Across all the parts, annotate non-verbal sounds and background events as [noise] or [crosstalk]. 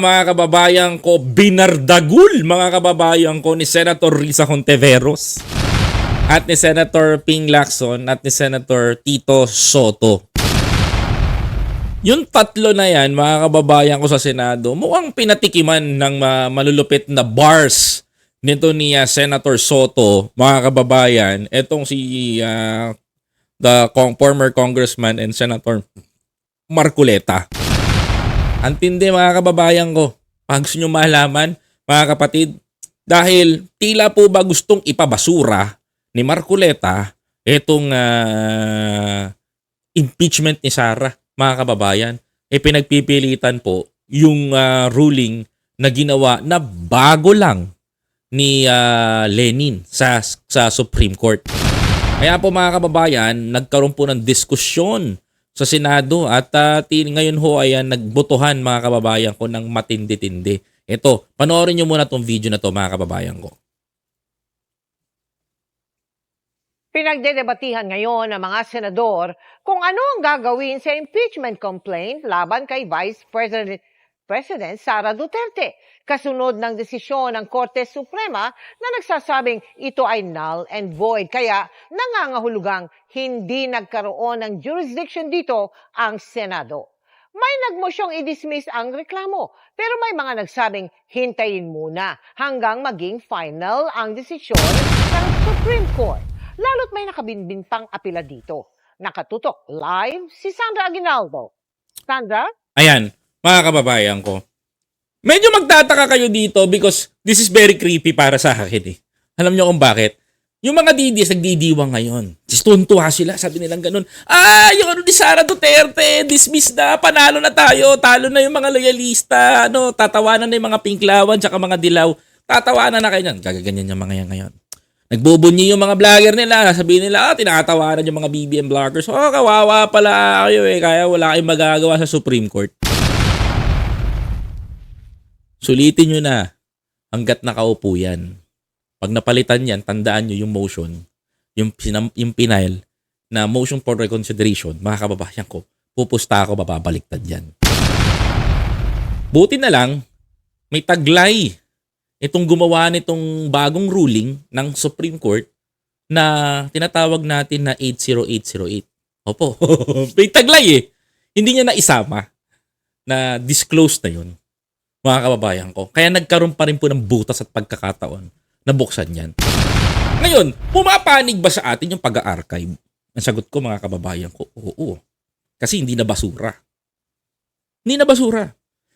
mga kababayan ko, binardagul mga kababayan ko ni Senator Risa Conteveros at ni Senator Ping Lacson at ni Senator Tito Soto. Yung tatlo na yan, mga kababayan ko sa Senado, mukhang pinatikiman ng ma- malulupit na bars nito ni ah, Senator Soto, mga kababayan. Etong si ah, the former congressman and Senator Marculeta. Ang tindi mga kababayan ko. Pag gusto nyo malaman, mga kapatid, dahil tila po ba gustong ipabasura ni Marculeta itong ah, impeachment ni Sara, mga kababayan, eh pinagpipilitan po yung ah, ruling na ginawa na bago lang ni ah, Lenin sa sa Supreme Court. Kaya po mga kababayan, nagkaroon po ng diskusyon sa Senado at uh, ngayon ho ay ah, nagbotohan mga kababayan ko ng matindi-tindi. Ito, panoorin nyo muna tong video na to mga kababayan ko. Pinagdedebatihan ngayon ng mga senador kung ano ang gagawin sa impeachment complaint laban kay Vice President, President Sara Duterte kasunod ng desisyon ng Korte Suprema na nagsasabing ito ay null and void kaya nangangahulugang hindi nagkaroon ng jurisdiction dito ang Senado. May nagmosyong i-dismiss ang reklamo pero may mga nagsabing hintayin muna hanggang maging final ang desisyon ng Supreme Court lalo't may nakabinbin pang apila dito. Nakatutok live si Sandra Aguinaldo. Sandra? Ayan, mga kababayan ko. Medyo magtataka kayo dito because this is very creepy para sa akin eh. Alam nyo kung bakit? Yung mga DDS nagdidiwang ngayon. Tuntua sila, sabi nilang ganun. Ah, yung ano ni Sara Duterte, dismiss na, panalo na tayo, talo na yung mga loyalista, ano, tatawanan na yung mga pinklawan, tsaka mga dilaw. Tatawanan na kayo yan. Gagaganyan yung mga yan ngayon. Nagbubunyi yung mga vlogger nila. Sabihin nila, ah, tinatawanan yung mga BBM vloggers. Oh, kawawa pala kayo eh. Kaya wala kayong magagawa sa Supreme Court. Sulitin nyo na hanggat nakaupo yan. Pag napalitan yan, tandaan nyo yung motion, yung, yung pinail na motion for reconsideration, mga kababayan ko, pupusta ako, mababaliktad yan. Buti na lang, may taglay itong gumawa nitong bagong ruling ng Supreme Court na tinatawag natin na 80808. Opo, [laughs] may taglay eh. Hindi niya na isama na disclose na yun, mga kababayan ko. Kaya nagkaroon pa rin po ng butas at pagkakataon na buksan yan. Ngayon, pumapanig ba sa atin yung pag-archive? Ang sagot ko mga kababayan ko, oo. Kasi hindi na basura. Hindi na basura.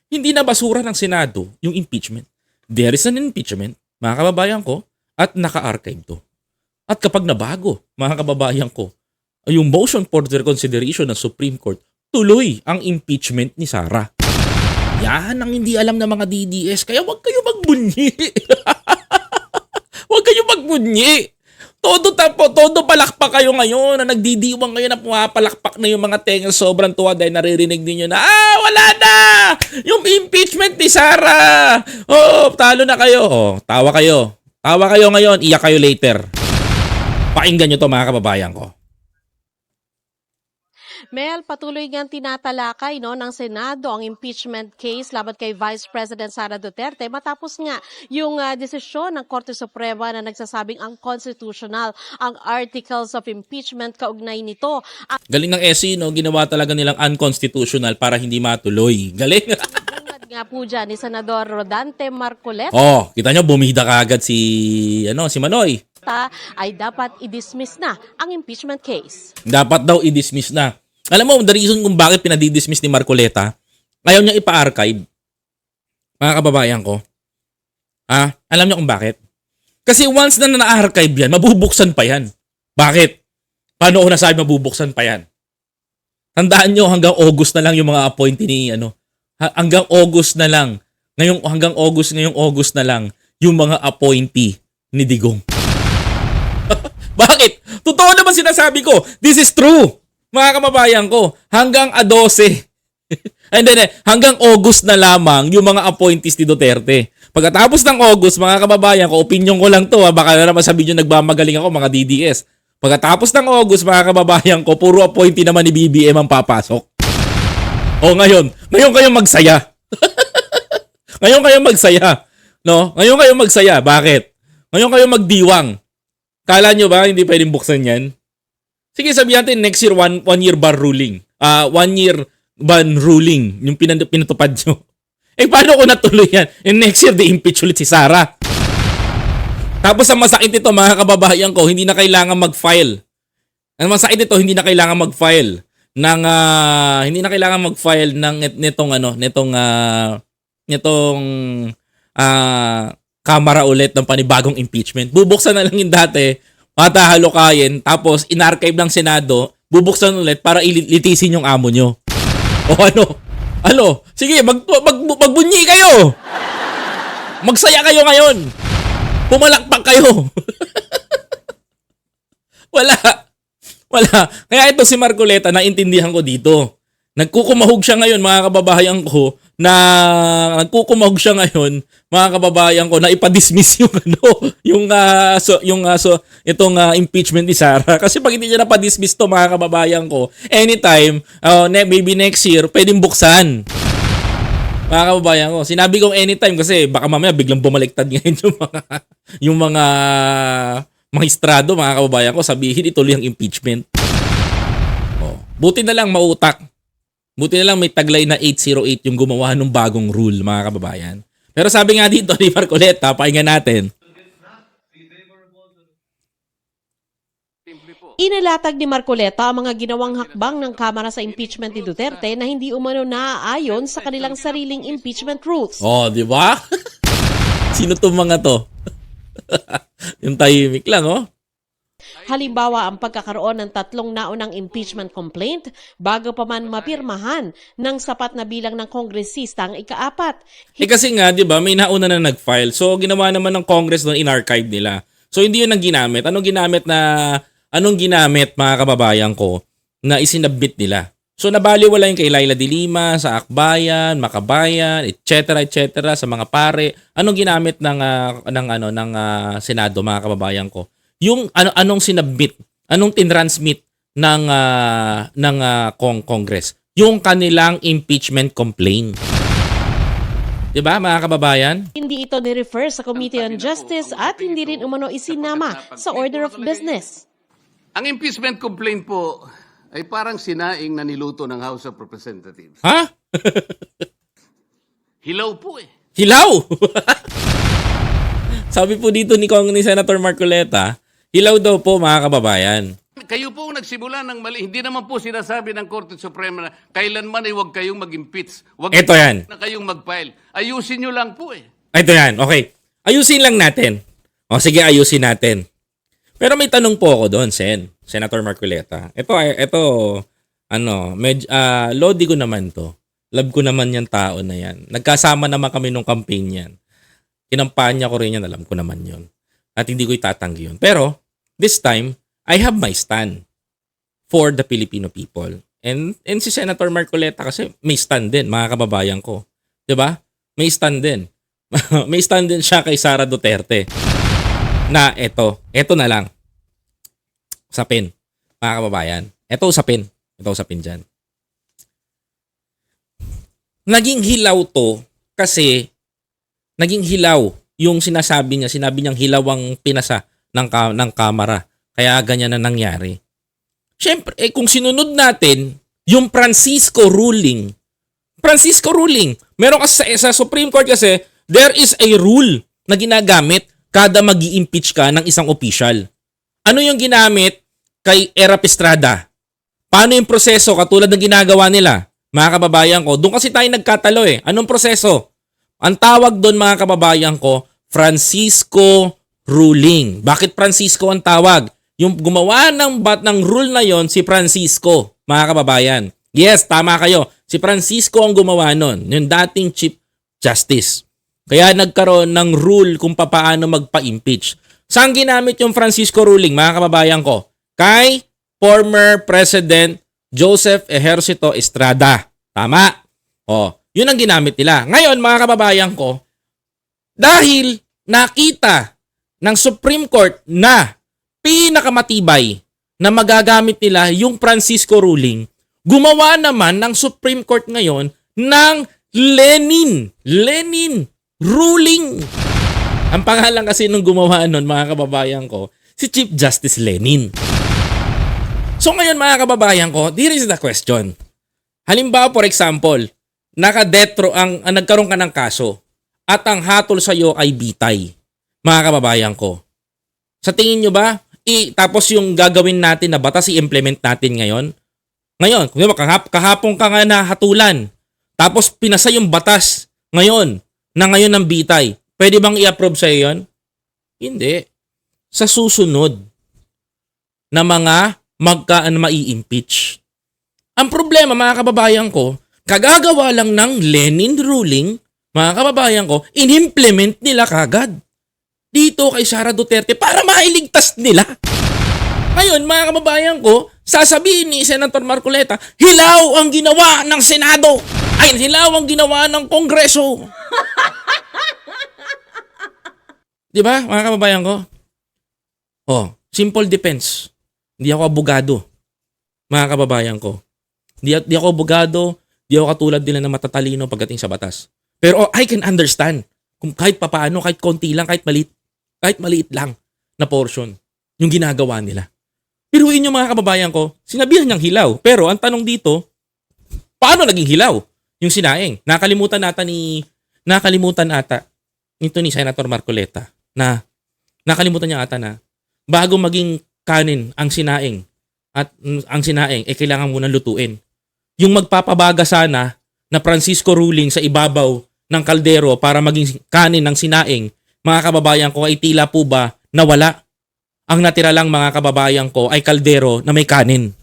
Hindi na basura ng Senado yung impeachment there is an impeachment, mga kababayan ko, at naka-archive to. At kapag nabago, mga kababayan ko, yung motion for reconsideration ng Supreme Court, tuloy ang impeachment ni Sara. Yan ang hindi alam ng mga DDS, kaya wag kayo magbunyi. [laughs] wag kayo magbunyi. Todo tapo, todo palakpak kayo ngayon na nagdidiwang ngayon na pumapalakpak na yung mga tenga sobrang tuwa dahil naririnig ninyo na, ah, wala na! Yung impeachment ni Sara! Oh, talo na kayo. Oh, tawa kayo. Tawa kayo ngayon, iyak kayo later. Pakinggan nyo to mga kababayan ko. Mel, patuloy ngang tinatalakay no, ng Senado ang impeachment case laban kay Vice President Sara Duterte matapos nga yung uh, desisyon ng Korte Suprema na nagsasabing ang constitutional ang articles of impeachment kaugnay nito. Ang Galing ng SC, no? Ginawa talaga nilang unconstitutional para hindi matuloy. Galing. nga po dyan ni Senador Rodante Marcoleta oh, kita nyo, bumida kaagad si, ano, si Manoy. ay dapat i-dismiss na ang impeachment case. Dapat daw i-dismiss na. Alam mo, the reason kung bakit pinadi-dismiss ni Marcoleta, ayaw niya ipa-archive. Mga kababayan ko. Ah, alam niyo kung bakit? Kasi once na na-archive yan, mabubuksan pa yan. Bakit? Paano ko nasabi mabubuksan pa yan? Tandaan nyo, hanggang August na lang yung mga appointee ni, ano, ha- hanggang August na lang, ngayong, hanggang August, ngayong August na lang, yung mga appointee ni Digong. [laughs] Bakit? Totoo naman sinasabi ko. This is true. Mga kababayan ko, hanggang a 12. And then, hanggang August na lamang yung mga appointees ni Duterte. Pagkatapos ng August, mga kababayan ko, opinion ko lang to, ha, baka na naman sabihin nyo nagmamagaling ako, mga DDS. Pagkatapos ng August, mga kababayan ko, puro appointee naman ni BBM ang papasok. O ngayon, ngayon kayo magsaya. [laughs] Ngayon kayo magsaya. No? Ngayon kayo magsaya. Bakit? Ngayon kayo magdiwang. Kala nyo ba hindi pwedeng buksan yan? Sige, sabihin natin next year one, one year bar ruling. Ah, one year ban ruling yung pinan- pinatupad nyo. [laughs] Eh paano ko natuloy yan? And next year, di-impeach ulit si Sara. Tapos ang masakit nito mga kababayan ko, hindi na kailangan mag-file. Ang masakit nito, hindi na kailangan mag-file ng ah, hindi na kailangan mag-file ng net- nitong ano, nitong ah, nitong ah, kamera ulit ng panibagong impeachment. Bubuksan na lang yung dati, matahalokayin, tapos in-archive ng Senado, bubuksan ulit para ilitisin yung amo nyo. O ano? Ano? Sige, mag, mag, magbunyi kayo! Magsaya kayo ngayon! Pumalakpak kayo! [laughs] Wala. Wala. Kaya ito si Marcoleta, naintindihan ko dito. Nagkukumahog siya ngayon, mga kababayan ko, na nagkukumahog siya ngayon, mga kababayan ko, na ipadismiss [laughs] yung ano, yung ah, so yung ah, so itong ah, impeachment ni Sara. [laughs] Kasi pag hindi niya napadismiss to, mga kababayan ko, anytime, oh, ne- maybe next year, pwedeng buksan. Mga kababayan ko, sinabi kong anytime kasi baka mamaya biglang bumaliktad [laughs] ngayon yung mga yung mga magistrado, mga kababayan ko, sabihin ituloy ang impeachment. Oh, buti na lang mautak. Buti na lang may taglay na 808 yung gumawa ng bagong rule, mga kababayan. Pero sabi nga dito ni Marcoleta, pakinggan natin. Inilatag ni Marcoleta ang mga ginawang hakbang ng Kamara sa impeachment ni Duterte na hindi umano naaayon sa kanilang sariling impeachment rules. Oh, di ba? [laughs] Sino tong mga to? [laughs] yung tahimik lang, oh. Halimbawa ang pagkakaroon ng tatlong naunang impeachment complaint bago pa man mapirmahan ng sapat na bilang ng kongresista ang ikaapat. Eh kasi nga, di ba, may nauna na nag-file. So, ginawa naman ng Congress doon, in-archive nila. So, hindi yun ang ginamit. Anong ginamit na, anong ginamit, mga kababayan ko, na isinabit nila? So, nabaliwala yung kay Laila de Lima, sa Akbayan, Makabayan, etc., etc., sa mga pare. Anong ginamit ng, ah, ng, ano, ng ah, Senado, mga kababayan ko? Yung ano, anong sinabit, anong tinransmit ng, ah, ng ah, Kong Congress? Yung kanilang impeachment complaint. 'Di ba mga kababayan? Hindi ito ni-refer sa Committee on Justice at hindi rin umano isinama sa Order of Business. Ang impeachment complaint po ay parang sinaing na niluto ng House of Representatives. Ha? [laughs] Hilaw po eh. Hilaw! [laughs] Sabi po dito ni Kong ni Senator Marcoleta, hilaw daw po mga kababayan. Kayo po ang nagsimula ng mali. Hindi naman po sinasabi ng Korte Suprema na kailanman ay huwag kayong mag-impeach. Huwag Ito yan. na kayong mag-file. Ayusin nyo lang po eh. Ito yan, okay. Ayusin lang natin. O sige, ayusin natin. Pero may tanong po ako doon, Sen. Senator Marcoleta. Ito, ito, ano, med, ah, lodi ko naman to. Love ko naman yung tao na yan. Nagkasama naman kami nung campaign yan. Kinampanya ko rin yan, alam ko naman yun. At hindi ko itatanggi yun. Pero, this time, I have my stand for the Filipino people. And, and si Senator Marcoleta kasi may stand din, mga kababayan ko. ba? May stand din. [laughs] may stand din siya kay Sara Duterte. Na eto, eto na lang. Usapin, mga kababayan. Eto usapin. Ito usapin dyan. Naging hilaw to kasi naging hilaw yung sinasabi niya. Sinabi niyang hilaw ang pinasa ng, ng kamera. Kaya ganyan na nangyari. Siyempre, eh, kung sinunod natin yung Francisco ruling, Francisco ruling, meron kasi sa, sa Supreme Court kasi, there is a rule na ginagamit kada mag impeach ka ng isang official. Ano yung ginamit kay Era Estrada? Paano yung proseso katulad ng ginagawa nila? Mga kababayan ko, doon kasi tayo nagkatalo eh. Anong proseso? Ang tawag doon mga kababayan ko, Francisco ruling. Bakit Francisco ang tawag? Yung gumawa ng bat ng rule na yon si Francisco, mga kababayan. Yes, tama kayo. Si Francisco ang gumawa nun, yung dating Chief Justice. Kaya nagkaroon ng rule kung paano magpa-impeach. Saan ginamit yung Francisco ruling, mga kababayan ko? Kay former President Joseph Ejercito Estrada. Tama. Oh, yun ang ginamit nila. Ngayon, mga kababayan ko, dahil nakita ng Supreme Court na pinakamatibay na magagamit nila yung Francisco ruling, gumawa naman ng Supreme Court ngayon ng Lenin! Lenin! Ruling! Ang pangalan kasi nung gumawa nun, mga kababayan ko, si Chief Justice Lenin. So ngayon mga kababayan ko, here is the question. Halimbawa for example, nakadetro ang, ang nagkaroon ka ng kaso at ang hatol sa iyo ay bitay. Mga kababayan ko. Sa tingin nyo ba, i, tapos yung gagawin natin na batas i-implement natin ngayon? Ngayon, kung kahap, kahapon ka nga nahatulan. Tapos pinasa yung batas ngayon na ngayon ng bitay. Pwede bang i-approve sa yon? Hindi. Sa susunod na mga magkaan mai-impeach. Ang problema mga kababayan ko, kagagawa lang ng Lenin ruling, mga kababayan ko, in-implement nila kagad dito kay Sara Duterte para mailigtas nila. Ngayon, mga kababayan ko, sasabihin ni Senator Marcoleta, hilaw ang ginawa ng Senado. Ay, hilaw ang ginawa ng Kongreso. [laughs] Di ba, mga kababayan ko? Oh, simple defense. Hindi ako abogado. Mga kababayan ko. Hindi, hindi ako abogado, hindi ako katulad nila na matatalino pagdating sa batas. Pero oh, I can understand kung kahit papaano, kahit konti lang, kahit maliit, kahit maliit lang na portion yung ginagawa nila. Pero inyo mga kababayan ko, sinabihan niyang hilaw. Pero ang tanong dito, paano naging hilaw yung sinaing? Nakalimutan nata ni nakalimutan ata nito ni Senator Marcoleta na nakalimutan niya ata na bago maging kanin ang sinaing at ang sinaing eh kailangan muna lutuin. Yung magpapabaga sana na Francisco ruling sa ibabaw ng kaldero para maging kanin ng sinaing, mga kababayan ko ay tila po ba nawala. Ang natira lang mga kababayan ko ay kaldero na may kanin.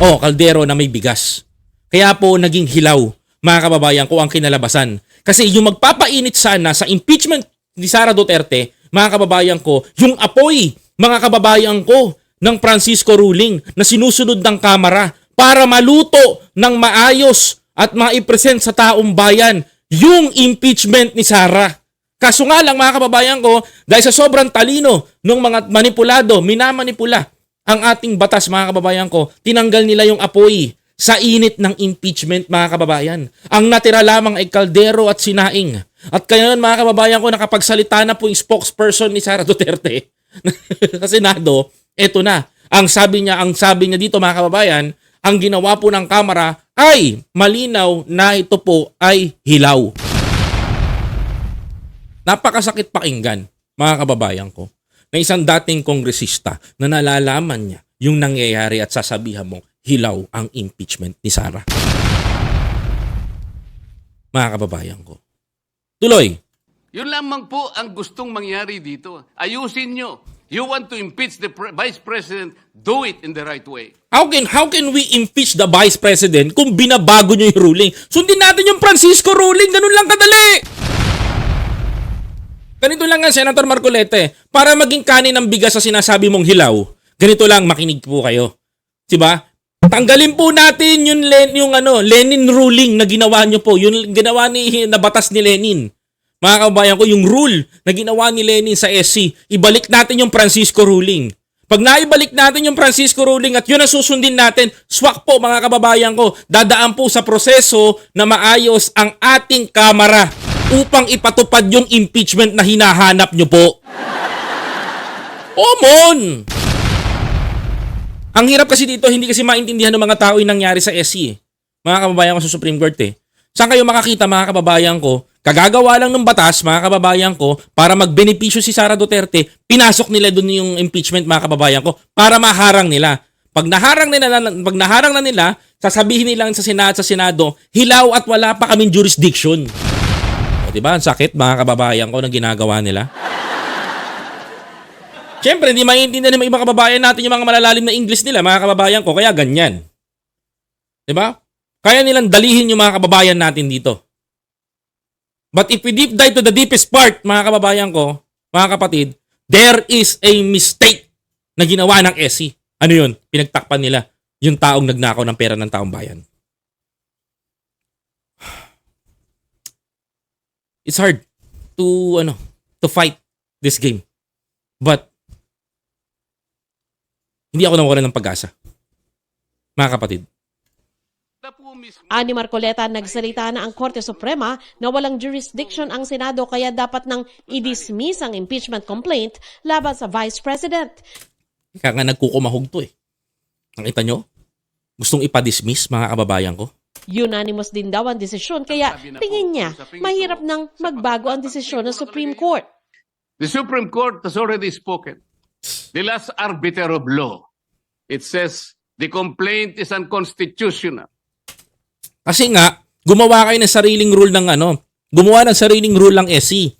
O, kaldero na may bigas. Kaya po naging hilaw, mga kababayan ko, ang kinalabasan. Kasi yung magpapainit sana sa impeachment ni Sara Duterte, mga kababayan ko, yung apoy, mga kababayan ko, ng Francisco ruling na sinusunod ng Kamara para maluto ng maayos at maipresent sa taong bayan yung impeachment ni Sara. Kaso nga lang mga kababayan ko, dahil sa sobrang talino ng mga manipulado, minamanipula ang ating batas mga kababayan ko, tinanggal nila yung apoy sa init ng impeachment mga kababayan. Ang natira lamang ay kaldero at sinaing. At kaya mga kababayan ko, nakapagsalita na po yung spokesperson ni Sara Duterte [laughs] sa Senado, eto na. Ang sabi niya, ang sabi niya dito mga kababayan, ang ginawa po ng Kamara ay malinaw na ito po ay hilaw. Napakasakit pakinggan, mga kababayan ko, na isang dating kongresista na nalalaman niya yung nangyayari at sasabihan mong hilaw ang impeachment ni Sara. Mga kababayan ko. Tuloy, Yun lamang po ang gustong mangyari dito. Ayusin nyo. You want to impeach the pre- Vice President, do it in the right way. How can how can we impeach the Vice President kung binabago niyo yung ruling? Sundin natin yung Francisco ruling, ganun lang kadali. Ganito lang nga, Senator Marcolete, para maging kanin ng bigas sa sinasabi mong hilaw, ganito lang, makinig po kayo. 'Di ba? Tanggalin po natin yung, Len, yung ano, Lenin ruling na ginawa niyo po, yung ginawa ni na batas ni Lenin. Mga kababayan ko, yung rule na ginawa ni Lenin sa SC, ibalik natin yung Francisco ruling. Pag naibalik natin yung Francisco ruling at yun ang susundin natin, swak po mga kababayan ko, dadaan po sa proseso na maayos ang ating kamara upang ipatupad yung impeachment na hinahanap nyo po. Omon! Ang hirap kasi dito, hindi kasi maintindihan ng mga tao yung nangyari sa SC. eh. Mga kababayan ko sa Supreme Court eh. Saan kayo makakita mga kababayan ko? Kagagawa lang ng batas, mga kababayan ko, para magbenepisyo si Sara Duterte, pinasok nila doon yung impeachment, mga kababayan ko, para maharang nila. Pag naharang nila, pag naharang na nila, sasabihin nila sa Senado, sa Senado, hilaw at wala pa kaming jurisdiction. O, diba? Ang sakit, mga kababayan ko, ng ginagawa nila. Siyempre, hindi maintindihan ng mga kababayan natin yung mga malalalim na English nila, mga kababayan ko, kaya ganyan. 'Di ba? Kaya nilang dalihin yung mga kababayan natin dito. But if we deep dive to the deepest part, mga kababayan ko, mga kapatid, there is a mistake na ginawa ng SC. Ano yun? Pinagtakpan nila yung taong nagnakaw ng pera ng taong bayan. It's hard to ano to fight this game. But hindi ako nawawalan ng pag-asa. Mga kapatid. Ani Marcoleta nagsalita na ang Korte Suprema na walang jurisdiction ang Senado kaya dapat nang i-dismiss ang impeachment complaint laban sa Vice President. Kaya nga nagkukumahog to eh. Nakita nyo? Gustong ipadismiss mga kababayan ko. Unanimous din daw ang desisyon kaya tingin niya mahirap nang magbago ang desisyon ng Supreme Court. The Supreme Court has already spoken. The last arbiter of law. It says the complaint is unconstitutional. Kasi nga, gumawa kayo ng sariling rule ng ano, gumawa ng sariling rule ng SC.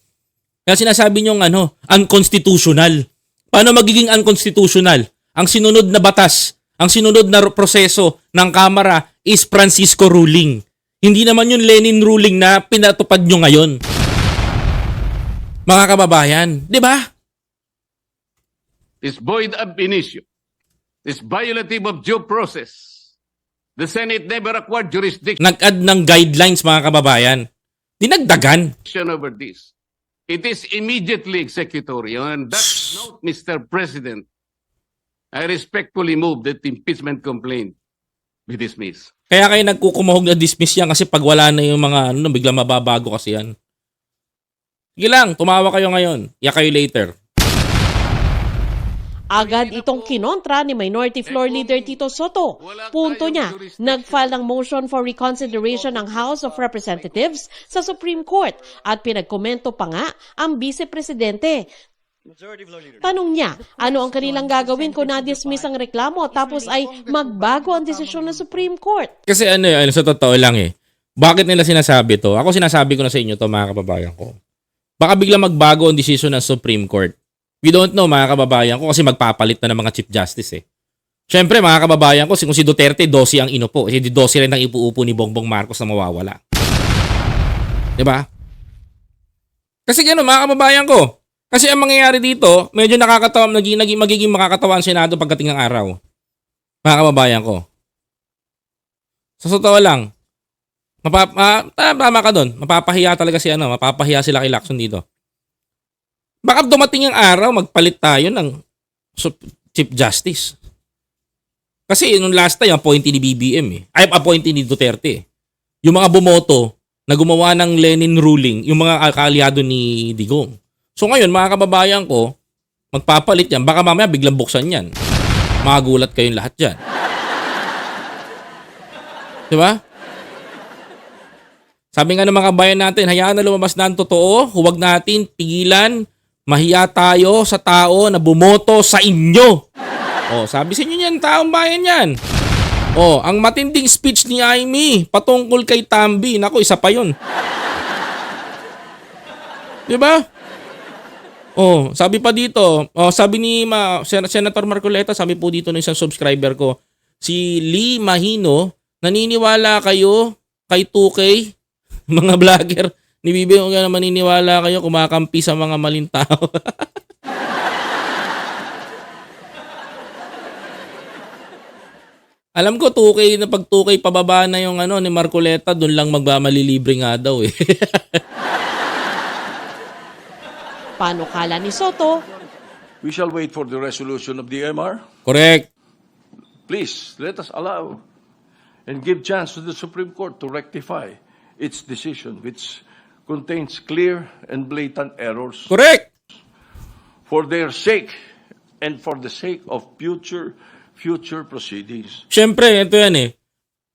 Kaya sinasabi nyo ano, unconstitutional. Paano magiging unconstitutional? Ang sinunod na batas, ang sinunod na proseso ng Kamara is Francisco ruling. Hindi naman yung Lenin ruling na pinatupad nyo ngayon. Mga kababayan, di ba? is void ab initio, is violative of due process. The Senate never acquired jurisdiction Nag-add ng guidelines mga kababayan. Dinagdagan. over this. It is immediately executory. On that note, Mr. President, I respectfully move that the impeachment complaint be dismissed. Kaya kayo nagkukumahog na dismiss yan kasi pag wala na yung mga ano, bigla mababago kasi yan. Sige lang, tumawa kayo ngayon. Ya kayo later. Agad itong kinontra ni Minority Floor Leader Tito Soto. Punto niya, nag-file ng motion for reconsideration ng House of Representatives sa Supreme Court at pinagkomento pa nga ang Vice Presidente. Tanong niya, ano ang kanilang gagawin kung na-dismiss ang reklamo tapos ay magbago ang desisyon ng Supreme Court? Kasi ano yun, sa totoo lang eh. Bakit nila sinasabi to? Ako sinasabi ko na sa inyo to mga kababayan ko. Baka bigla magbago ang desisyon ng Supreme Court. We don't know mga kababayan ko kasi magpapalit na ng mga Chief Justice eh. Siyempre mga kababayan ko, kung si Duterte, 12 ang inupo. Di 12 rin ang ipuupo ni Bongbong Marcos na mawawala. 'Di ba? Kasi gano'n mga kababayan ko. Kasi ang mangyayari dito, medyo nakakatawa, naging, naging, magiging makakatawa ang Senado pagdating ng araw. Mga kababayan ko. Sa totoo lang, mapap ah, tama ka doon. Mapapahiya talaga si ano, mapapahiya sila kay Lacson dito. Baka dumating ang araw, magpalit tayo ng Chief Justice. Kasi nung last time, appointee ni BBM eh. Ay, appointee ni Duterte eh. Yung mga bumoto na gumawa ng Lenin ruling, yung mga kaalyado ni Digong. So ngayon, mga kababayan ko, magpapalit yan. Baka mamaya biglang buksan yan. Magulat kayong lahat dyan. Di ba? Sabi nga ng mga kabayan natin, hayaan na lumabas na ang totoo. Huwag natin pigilan. Mahiya tayo sa tao na bumoto sa inyo. Oh, sabi sa inyo yan, taong bayan yan. Oh, ang matinding speech ni Amy patungkol kay Tambi. Nako, isa pa yun. Di ba? Oh, sabi pa dito, oh, sabi ni Ma, Sen- Senator Marcoleta, sabi po dito ng isang subscriber ko, si Lee Mahino, naniniwala kayo kay 2K, [laughs] mga vlogger, ni Bibi, huwag na maniniwala kayo, kumakampi sa mga maling tao. [laughs] Alam ko 2K na pag 2K pababa na yung ano ni Marcoleta, doon lang magmamalilibre nga daw eh. [laughs] Paano kala ni Soto? We shall wait for the resolution of the MR. Correct. Please, let us allow and give chance to the Supreme Court to rectify its decision, which contains clear and blatant errors Correct. for their sake and for the sake of future future proceedings. Siyempre, ito yan eh.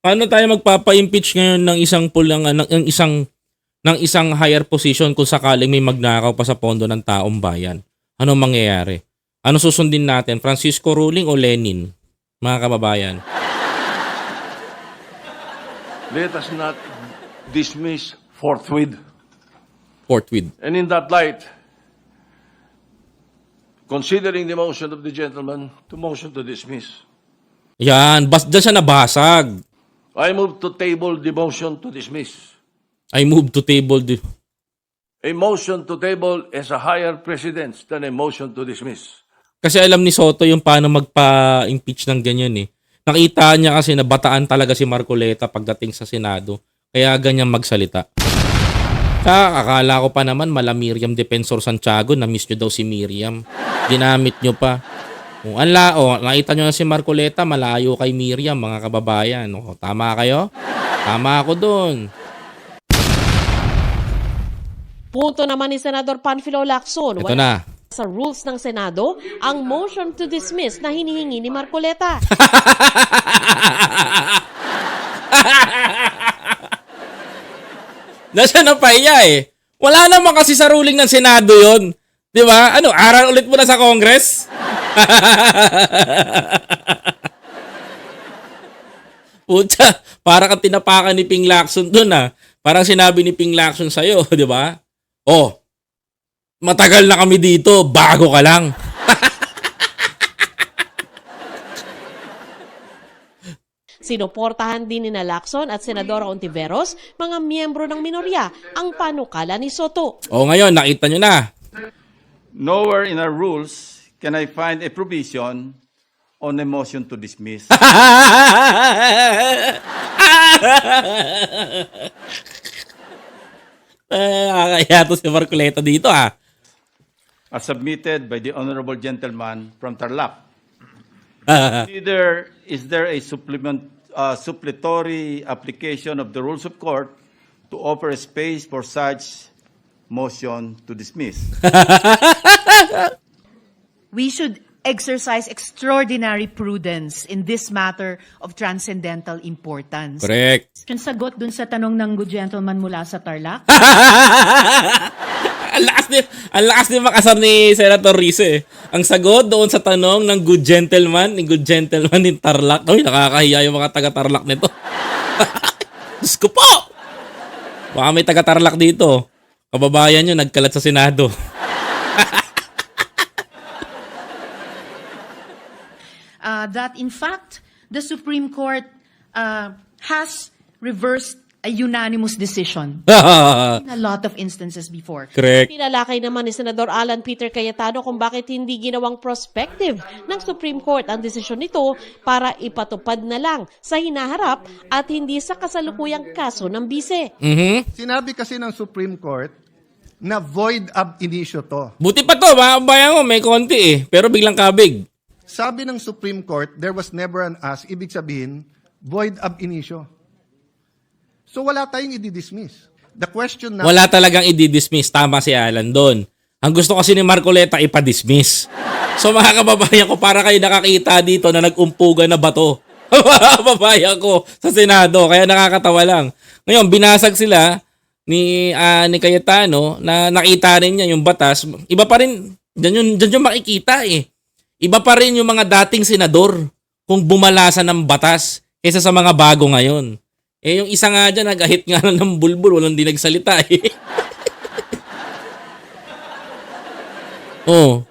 Paano tayo magpapa-impeach ngayon ng isang pulang ng, ng isang ng isang higher position kung sakaling may magnakaw pa sa pondo ng taong bayan? Ano mangyayari? Ano susundin natin? Francisco ruling o Lenin? Mga kababayan. Let us not dismiss forthwith. Forthwith. And in that light, considering the motion of the gentleman, to motion to dismiss. Yan. Bas, dyan siya nabasag. I move to table the motion to dismiss. I move to table the... A motion to table is a higher precedence than a motion to dismiss. Kasi alam ni Soto yung paano magpa-impeach ng ganyan eh. Nakita niya kasi na bataan talaga si Marcoleta pagdating sa Senado. Kaya ganyan magsalita. Sa akala ko pa naman mala Miriam Defensor Santiago na miss nyo daw si Miriam. Ginamit nyo pa. Kung anla, oh, nakita nyo na si Marcoleta, malayo kay Miriam, mga kababayan. Oh, tama kayo? Tama ako dun. Punto naman ni Senador Panfilo Lacson. Ito na. sa rules ng Senado ang motion to dismiss na hinihingi ni Marcoleta. [laughs] Nasaan na pahiya eh. Wala naman kasi sa ruling ng Senado yon. Di ba? Ano, aral ulit mo na sa Congress? [laughs] Puta, para kang tinapakan ni Ping Lacson dun ah. Parang sinabi ni Ping Lacson sa'yo, [laughs] di ba? Oh, matagal na kami dito, bago ka lang. Sinuportahan din ni Lacson at Senadora Ontiveros, mga miyembro ng minorya, ang panukala ni Soto. Oh, ngayon, nakita nyo na. Nowhere in our rules can I find a provision on a motion to dismiss. [laughs] Eh, nakakaya to si Marcoleta dito ah. as submitted by the honorable gentleman from Tarlac. Ah. Either is there a supplement, uh, supplementary application of the rules of court to offer a space for such motion to dismiss? [laughs] we should exercise extraordinary prudence in this matter of transcendental importance. Correct. Yung sagot dun sa tanong ng good gentleman mula sa Tarlac, [laughs] ang lakas ni ang lakas ni makasar ni Senator Rize. eh. Ang sagot doon sa tanong ng good gentleman, ni good gentleman ni Tarlac. Uy, nakakahiya yung mga taga Tarlac nito. [laughs] Diyos ko po! Baka may taga Tarlac dito. Kababayan nyo, nagkalat sa Senado. [laughs] uh, that in fact, the Supreme Court uh, has reversed a unanimous decision [laughs] in a lot of instances before. Correct. Pinalakay naman ni Senador Alan Peter Cayetano kung bakit hindi ginawang prospective ng Supreme Court ang desisyon nito para ipatupad na lang sa hinaharap at hindi sa kasalukuyang kaso ng bise. Mhm. Sinabi kasi ng Supreme Court na void ab initio to. Buti pa to, mga kabayan mo, may konti eh. Pero biglang kabig. Sabi ng Supreme Court, there was never an as, ibig sabihin, void ab initio. So wala tayong i-dismiss. The question na, Wala talagang i-dismiss. Tama si Alan doon. Ang gusto kasi ni Marcoleta ipa-dismiss. So mga kababayan ko, para kayo nakakita dito na nag-umpugan na bato. [laughs] mga kababayan ko sa Senado. Kaya nakakatawa lang. Ngayon, binasag sila ni, ah, ni Cayetano na nakita rin niya yung batas. Iba pa rin, dyan yung, dyan yung makikita eh. Iba pa rin yung mga dating senador kung bumalasa ng batas kaysa sa mga bago ngayon. Eh, yung isa nga dyan, nag-ahit nga lang ng bulbul, walang di nagsalita eh. [laughs] oh.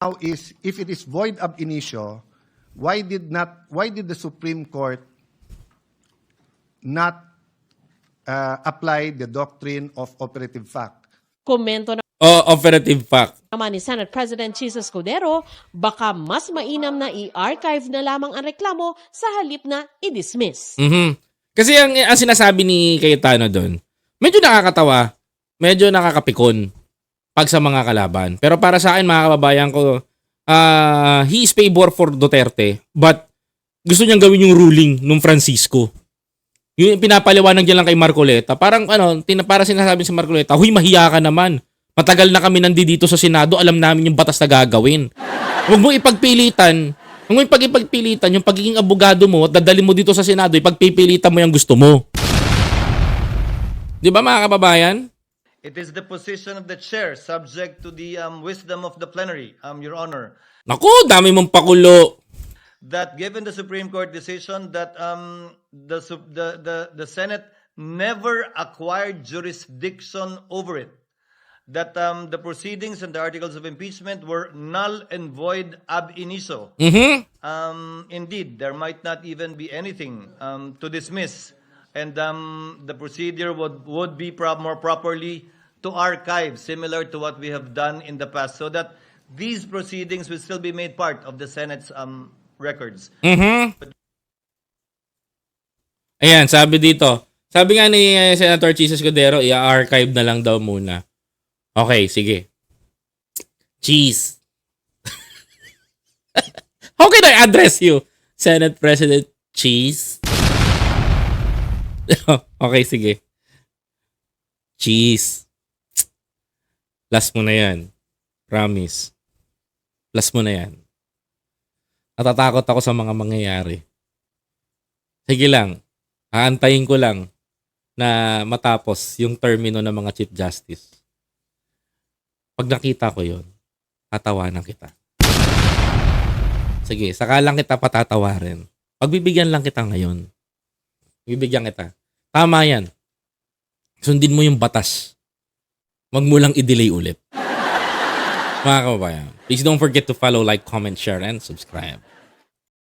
now is, if it is void ab initio, why did not, why did the Supreme Court not uh, apply the doctrine of operative fact? Komento Oh, operative fact. naman ni Senate President Jesus Cordero, baka mas mainam na i-archive na lamang ang reklamo sa halip na i-dismiss. Mhm. Kasi ang, ang sinasabi ni Cayetano doon, medyo nakakatawa, medyo nakakapikon pag sa mga kalaban. Pero para sa akin, mga kababayan ko, ah he is favor for Duterte, but gusto niyang gawin yung ruling nung Francisco. Yung pinapaliwanag niya lang kay Marcoleta. Parang ano, tina, para sinasabi sa Marcoleta, huy, mahiya ka naman. Matagal na kami nandito sa Senado, alam namin yung batas na gagawin. Huwag mo ipagpilitan. Huwag mo ipagpilitan yung pagiging abogado mo at dadali mo dito sa Senado, ipagpipilitan mo yung gusto mo. Di ba mga kababayan? It is the position of the chair, subject to the um, wisdom of the plenary, um, Your Honor, Naku, dami mong pakulo. that given the Supreme Court decision that um, the, the, the, the Senate never acquired jurisdiction over it, that um, the proceedings and the articles of impeachment were null and void ab initio. Mhm. Um, indeed, there might not even be anything um, to dismiss, and um, the procedure would would be pro- more properly to archive, similar to what we have done in the past, so that these proceedings will still be made part of the Senate's um, records. Mhm. Ayan, sabi dito. Sabi nga ni eh, Senator Jesus Cordero, i-archive na lang daw muna. Okay, sige. Cheese. [laughs] How can I address you? Senate President Cheese? [laughs] okay, sige. Cheese. Last mo na yan. Promise. Last mo na yan. Natatakot ako sa mga mangyayari. Sige lang. Aantayin ko lang na matapos yung termino ng mga Chief Justice. Pag nakita ko yon, tatawanan kita. Sige, saka lang kita patatawarin. Pagbibigyan lang kita ngayon. Bibigyan kita. Tama yan. Sundin mo yung batas. Huwag mo lang i-delay ulit. [laughs] Mga kababayan, please don't forget to follow, like, comment, share, and subscribe.